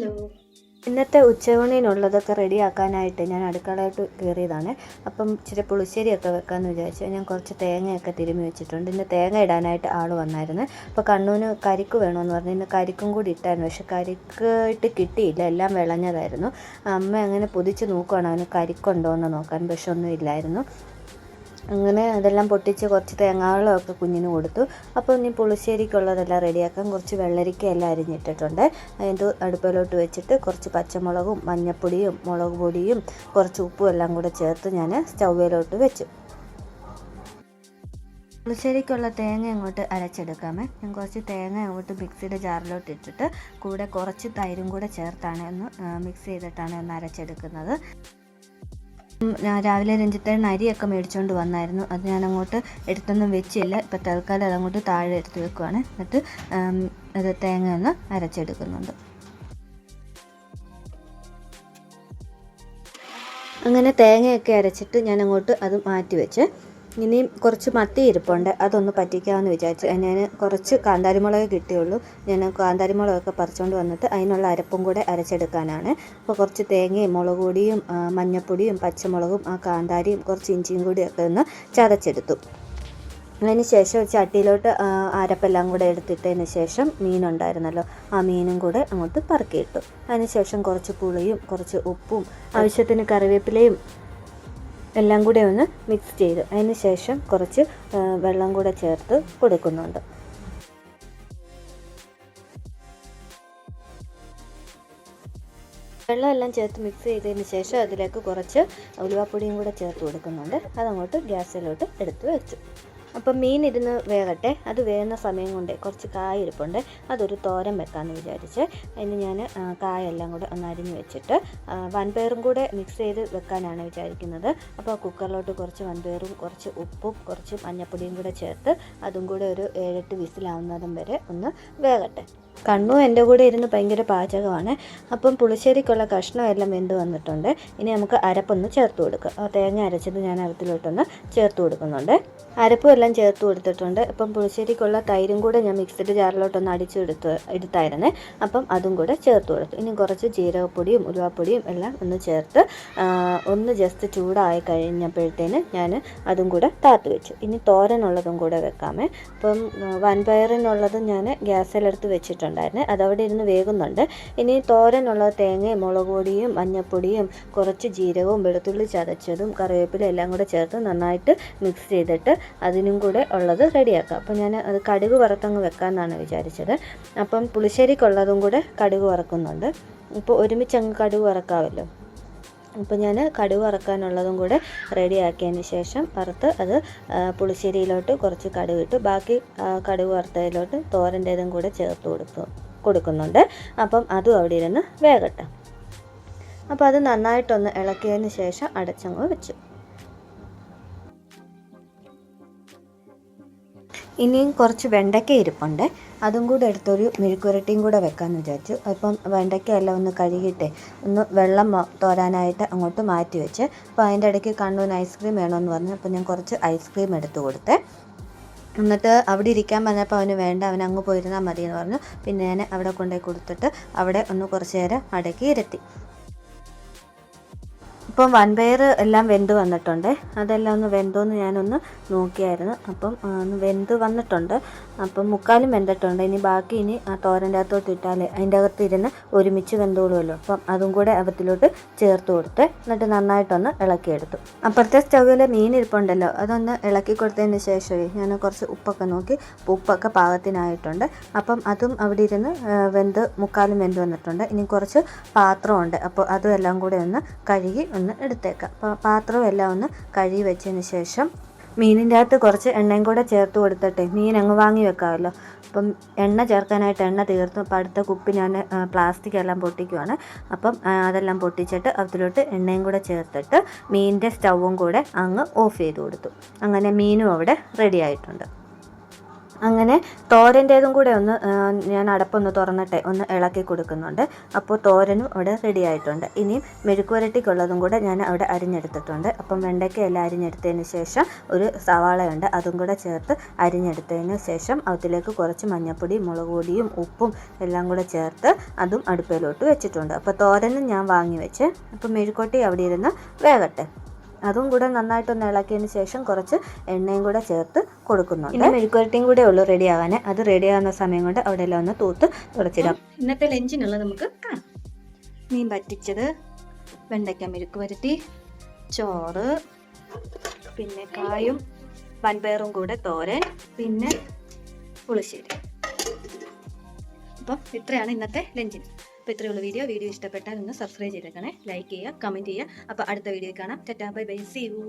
Hello. ഇന്നത്തെ ഉച്ചയൂണിനുള്ളതൊക്കെ റെഡിയാക്കാനായിട്ട് ഞാൻ അടുക്കളയിട്ട് കയറിയതാണ്. അപ്പം ഇച്ചിരി പുളിശ്ശേരിയൊക്കെ വെക്കാമെന്ന് വിചാരിച്ചു ഞാൻ കുറച്ച് തേങ്ങയൊക്കെ തിരുമ്മി വെച്ചിട്ടുണ്ട്. ഇന്ന് തേങ്ങ ഇടാനായിട്ട് ആൾ വന്നായിരുന്നു. അപ്പോൾ കണ്ണൂന് കരിക്ക് വേണമെന്ന് പറഞ്ഞു. ഇന്ന് കരിക്കും കൂടി ഇട്ടായിരുന്നു. പക്ഷെ കരിക്ക് ഇട്ട് കിട്ടിയില്ല. എല്ലാം വിളഞ്ഞതായിരുന്നു. അമ്മ അങ്ങനെ പൊതിച്ച് നോക്കുകയാണ് അവന് കരിക്കുണ്ടോ എന്ന് നോക്കാൻ. പക്ഷെ ഒന്നും ഇല്ലായിരുന്നു. അങ്ങനെ അതെല്ലാം പൊട്ടിച്ച് കുറച്ച് തേങ്ങാവെള്ളമൊക്കെ കുഞ്ഞിന് കൊടുത്തു. അപ്പോൾ ഇനി പുളിശ്ശേരിക്കുള്ളതെല്ലാം റെഡിയാക്കാൻ കുറച്ച് വെള്ളരിക്കയെല്ലാം അരിഞ്ഞിട്ടിട്ടുണ്ട്. അതിന്റെ അടുപ്പിലോട്ട് വെച്ചിട്ട് കുറച്ച് പച്ചമുളകും മഞ്ഞപ്പൊടിയും മുളക് പൊടിയും കുറച്ച് ഉപ്പും എല്ലാം കൂടെ ചേർത്ത് ഞാൻ സ്റ്റൗവിലോട്ട് വെച്ചു. പുളിശ്ശേരിക്കുള്ള തേങ്ങ അങ്ങോട്ട് അരച്ചെടുക്കാമേ. ഞാൻ കുറച്ച് തേങ്ങ അങ്ങോട്ട് മിക്സിയുടെ ജാറിലോട്ട് ഇട്ടിട്ട് കൂടെ കുറച്ച് തൈരും കൂടെ ചേർത്താണ് ഒന്ന് മിക്സ് ചെയ്തിട്ടാണ് ഒന്ന് അരച്ചെടുക്കുന്നത്. രാവിലെ രഞ്ജിത്തേട്ടൻ അരിയൊക്കെ മേടിച്ചുകൊണ്ട് വന്നായിരുന്നു. അത് ഞാൻ അങ്ങോട്ട് എടുത്തൊന്നും വെച്ചില്ല. ഇപ്പം തൽക്കാലം അതങ്ങോട്ട് താഴെ എടുത്ത് വെക്കുവാണ്. എന്നിട്ട് അത് തേങ്ങ ഒന്ന് അരച്ചെടുക്കുന്നുണ്ട്. അങ്ങനെ തേങ്ങയൊക്കെ അരച്ചിട്ട് ഞാൻ അങ്ങോട്ട് അത് മാറ്റി വെച്ച് ഇനിയും കുറച്ച് മത്തി ഇരിപ്പുണ്ട്. അതൊന്ന് പറ്റിക്കാമെന്ന് വിചാരിച്ചു ഞാൻ കുറച്ച് കാന്താരിമുളക് കിട്ടിയുള്ളൂ. ഞാൻ കാന്താരിമുളകൊക്കെ പറിച്ചുകൊണ്ട് വന്നിട്ട് അതിനുള്ള അരപ്പും കൂടെ അരച്ചെടുക്കാനാണ്. അപ്പോൾ കുറച്ച് തേങ്ങയും മുളക് പൊടിയും ആ, മഞ്ഞൾപ്പൊടിയും പച്ചമുളകും ആ കാന്താരിയും കുറച്ച് ഇഞ്ചിയും കൂടിയൊക്കെ ഒന്ന് ചതച്ചെടുത്തു. അതിന് ശേഷം ചട്ടിയിലോട്ട് അരപ്പെല്ലാം കൂടെ എടുത്തിട്ടതിന് ശേഷം മീനുണ്ടായിരുന്നല്ലോ ആ മീനും കൂടെ അങ്ങോട്ട് പറക്കിയിട്ടു. അതിന് ശേഷം കുറച്ച് പുളിയും കുറച്ച് ഉപ്പും ആവശ്യത്തിന് കറിവേപ്പിലയും എല്ലാം കൂടെ ഒന്ന് മിക്സ് ചെയ്തു അതിന് ശേഷം കുറച്ച് വെള്ളം കൂടെ ചേർത്ത് കൊടുക്കുന്നുണ്ട്. വെള്ളമെല്ലാം ചേർത്ത് മിക്സ് ചെയ്തതിന് ശേഷം അതിലേക്ക് കുറച്ച് ഉലുവാപ്പൊടിയും കൂടെ ചേർത്ത് കൊടുക്കുന്നുണ്ട്. അതങ്ങോട്ട് ഗ്യാസിലോട്ട് എടുത്തു വെച്ചു. അപ്പം മീൻ ഇരുന്ന് വേകട്ടെ. അത് വേകുന്ന സമയം കൊണ്ട് കുറച്ച് കായ ഇരിപ്പുണ്ട്. അതൊരു തോരൻ വെക്കാമെന്ന് വിചാരിച്ച് അതിന് ഞാൻ കായെല്ലാം കൂടെ ഒന്ന് അരിഞ്ഞ് വെച്ചിട്ട് വൻപയറും കൂടെ മിക്സ് ചെയ്ത് വെക്കാനാണ് വിചാരിക്കുന്നത്. അപ്പോൾ കുക്കറിലോട്ട് കുറച്ച് വൻപയറും കുറച്ച് ഉപ്പും കുറച്ച് മഞ്ഞപ്പൊടിയും കൂടെ ചേർത്ത് അതും കൂടെ ഒരു ഏഴെട്ട് വിസിലാവുന്നതും വരെ ഒന്ന് വേകട്ടെ. കണ്ണു എന്റെ കൂടെ ഇരുന്ന് ഭയങ്കര പാചകമാണ്. അപ്പം പുളിശ്ശേരിക്കുള്ള കഷ്ണം എല്ലാം വെന്ത് വന്നിട്ടുണ്ട്. ഇനി നമുക്ക് അരപ്പൊന്ന് ചേർത്ത് കൊടുക്കുക തേങ്ങ അരച്ചത് ഞാൻ അരത്തിലോട്ടൊന്ന് ചേർത്ത് കൊടുക്കുന്നുണ്ട്. അരപ്പും എല്ലാം ചേർത്ത് കൊടുത്തിട്ടുണ്ട്. അപ്പം പുളിശ്ശേരിക്കുള്ള തൈരും കൂടെ ഞാൻ മിക്സിഡ് ജാറിലോട്ടൊന്ന് അടിച്ചെടുത്ത് എടുത്തായിരുന്നു. അപ്പം അതും കൂടെ ചേർത്ത് കൊടുത്തു. ഇനി കുറച്ച് ജീരകപ്പൊടിയും ഉലുവാപ്പൊടിയും എല്ലാം ഒന്ന് ചേർത്ത് ഒന്ന് ജസ്റ്റ് ചൂടായി കഴിഞ്ഞപ്പോഴത്തേന് ഞാൻ അതും കൂടെ താത്ത് വെച്ചു. ഇനി തോരനുള്ളതും കൂടെ വെക്കാമേ. അപ്പം വൻപയറിനുള്ളതും ഞാൻ ഗ്യാസിലെടുത്ത് വെച്ചിട്ടുണ്ടായിരുന്നു അതവിടെ ഇരുന്ന് വേകുന്നുണ്ട്. ഇനി തോരനുള്ള തേങ്ങയും മുളക് പൊടിയും മഞ്ഞൾപ്പൊടിയും കുറച്ച് ജീരകവും വെളുത്തുള്ളി ചതച്ചതും കറിവേപ്പില എല്ലാം കൂടെ ചേർത്ത് നന്നായിട്ട് മിക്സ് ചെയ്തിട്ട് അതിനും കൂടെ ഉള്ളത് റെഡിയാക്കുക അപ്പോൾ ഞാൻ അത് കടുക് വറുത്തങ്ങ് വെക്കാമെന്നാണ് വിചാരിച്ചത്. അപ്പം പുളിശ്ശേരിക്കുള്ളതും കൂടെ കടുക് വറക്കുന്നുണ്ട്. ഇപ്പോൾ ഒരുമിച്ച് അങ്ങ് കടുക് വറക്കാമല്ലോ അപ്പോൾ ഞാൻ കടുവ് വറക്കാനുള്ളതും കൂടെ റെഡി റെഡിയാക്കിയതിന് ശേഷം വറുത്ത് അത് പുളിശ്ശേരിയിലോട്ട് കുറച്ച് കടുവ് ഇട്ട്. ബാക്കി കടുവ് വറുത്തതിലോട്ട് തോരന്റേതും കൂടെ ചേർത്ത് കൊടുത്തു കൊടുക്കുന്നുണ്ട്. അപ്പം അതും അവിടെ ഇരുന്ന് വേകട്ടെ. അപ്പോൾ അത് നന്നായിട്ടൊന്ന് ഇളക്കിയതിന് ശേഷം അടച്ചങ്ങ് വെച്ചു. ഇനിയും കുറച്ച് വെണ്ടയ്ക്ക ഇരിപ്പുണ്ട്. അതും കൂടെ എടുത്തൊരു മെഴുക്കുരട്ടിയും കൂടെ വെക്കാമെന്ന് വിചാരിച്ചു. അപ്പം വെണ്ടയ്ക്ക എല്ലാം ഒന്ന് കഴുകിയിട്ട് ഒന്ന് വെള്ളം തോരാനായിട്ട് അങ്ങോട്ട് മാറ്റി വെച്ച്. അപ്പോൾ അതിന്റെ ഇടയ്ക്ക് കണ്ണൂന് ഐസ്ക്രീം വേണമെന്ന് പറഞ്ഞു. അപ്പോൾ ഞാൻ കുറച്ച് ഐസ്ക്രീം എടുത്ത് കൊടുത്തേ. എന്നിട്ട് അവിടെ ഇരിക്കാൻ പറഞ്ഞപ്പോൾ അവന് വേണ്ട അവൻ അങ്ങ് പോയിരുന്നാൽ മതി എന്ന് പറഞ്ഞു. പിന്നെ ഞാൻ അവിടെ കൊണ്ടുപോയി കൊടുത്തിട്ട് അവിടെ ഒന്ന് കുറച്ച് നേരം അടക്കി ഇരുത്തി. ഇപ്പം വൻപയർ എല്ലാം വെന്ത് വന്നിട്ടുണ്ട്. അതെല്ലാം ഒന്ന് വെന്തോന്ന് ഞാനൊന്ന് നോക്കിയായിരുന്നു. അപ്പം ഒന്ന് വെന്ത് വന്നിട്ടുണ്ട്. അപ്പം മുക്കാലും വെന്തിട്ടുണ്ട്. ഇനി ബാക്കി ഇനി ആ തോരന്റെ അകത്തോട്ട് ഇട്ടാൽ അതിന്റെ അകത്ത് ഇരുന്ന് ഒരുമിച്ച് വെന്തോളുമല്ലോ അപ്പം അതും കൂടെ അകത്തിലോട്ട് ചേർത്ത് കൊടുത്ത് എന്നിട്ട് നന്നായിട്ടൊന്ന് ഇളക്കിയെടുത്തു. അപ്പുറത്തെ സ്റ്റൗവിൽ മീൻ ഇരിപ്പുണ്ടല്ലോ. അതൊന്ന് ഇളക്കി കൊടുത്തതിന് ശേഷമേ ഞാൻ കുറച്ച് ഉപ്പൊക്കെ നോക്കി. ഉപ്പൊക്കെ പാകത്തിനായിട്ടുണ്ട്. അപ്പം അതും അവിടെ ഇരുന്ന് വെന്ത് മുക്കാലും വെന്ത് വന്നിട്ടുണ്ട്. ഇനി കുറച്ച് പാത്രമുണ്ട്. അപ്പോൾ അതും എല്ലാം കൂടെ ഒന്ന് കഴുകി ഒന്ന് എടുത്തേക്കാം. അപ്പോൾ പാത്രവും എല്ലാം ഒന്ന് കഴുകി വെച്ചതിന് ശേഷം മീനിന്റെ അകത്ത് കുറച്ച് എണ്ണയും കൂടെ ചേർത്ത് കൊടുത്തിട്ടെ മീൻ അങ്ങ് വാങ്ങി വെക്കാമല്ലോ. അപ്പം എണ്ണ ചേർക്കാനായിട്ട് എണ്ണ തീർത്തു അപ്പം അടുത്ത കുപ്പി ഞാൻ പ്ലാസ്റ്റിക് എല്ലാം പൊട്ടിക്കുവാണ്. അപ്പം അതെല്ലാം പൊട്ടിച്ചിട്ട് അതിലോട്ട് എണ്ണയും കൂടെ ചേർത്തിട്ട് മീനിന്റെ സ്റ്റൗവും കൂടെ അങ്ങ് ഓഫ് ചെയ്ത് കൊടുത്തു. അങ്ങനെ മീനും അവിടെ റെഡി ആയിട്ടുണ്ട്. അങ്ങനെ തോരന്റേതും കൂടെ ഒന്ന് ഞാൻ അടപ്പൊന്ന് തുറന്നിട്ട് ഒന്ന് ഇളക്കി കൊടുക്കുന്നുണ്ട്. അപ്പോൾ തോരനും അവിടെ റെഡി ആയിട്ടുണ്ട്. ഇനിയും മെഴുക്കുവരട്ടിക്കുള്ളതും കൂടെ ഞാൻ അവിടെ അരിഞ്ഞെടുത്തിട്ടുണ്ട്. അപ്പം വെണ്ടയ്ക്ക എല്ലാം അരിഞ്ഞെടുത്തതിന് ശേഷം ഒരു സവാളയുണ്ട്. അതും കൂടെ ചേർത്ത് അരിഞ്ഞെടുത്തതിന് ശേഷം അതിലേക്ക് കുറച്ച് മഞ്ഞൾപ്പൊടി മുളക് പൊടിയും ഉപ്പും എല്ലാം കൂടെ ചേർത്ത് അതും അടുപ്പിലോട്ട് വെച്ചിട്ടുണ്ട്. അപ്പോൾ തോരനും ഞാൻ വാങ്ങി വെച്ച് അപ്പോൾ മെഴുക്കോട്ടി അവിടെ ഇരുന്ന് വേകട്ടെ. അതും കൂടെ നന്നായിട്ടൊന്ന് ഇളക്കിയതിന് ശേഷം കുറച്ച് എണ്ണയും കൂടെ ചേർത്ത് കൊടുക്കുന്നുണ്ട്. ഇനി മെഴുക്കുവരട്ടിയും കൂടെ ഉള്ളൂ റെഡി ആവാൻ അത് റെഡി ആവുന്ന സമയം കൊണ്ട് അവിടെ എല്ലാം ഒന്ന് തൂത്ത് തുടച്ചിടാം. ഇന്നത്തെ ലഞ്ചിനുള്ളത് നമുക്ക് കാണാം. മീൻ പറ്റിച്ചത് വെണ്ടയ്ക്ക മെഴുക്ക് വരട്ടി ചോറ് പിന്നെ കായും വൻപയറും കൂടെ തോരൻ പിന്നെ പുളിശ്ശേരി. അപ്പം ഇത്രയാണ് ഇന്നത്തെ ലഞ്ചിന്. അപ്പോൾ ഇത്രയുള്ള വീഡിയോ വീഡിയോ ഇഷ്ടപ്പെട്ടാൽ ഒന്ന് സബ്സ്ക്രൈബ് ചെയ്തേക്കണേ. ലൈക്ക് ചെയ്യുക കമന്റ് ചെയ്യുക. അപ്പോൾ അടുത്ത വീഡിയോ കാണാം. ടെറ്റാ ബൈ ബൈ സി യു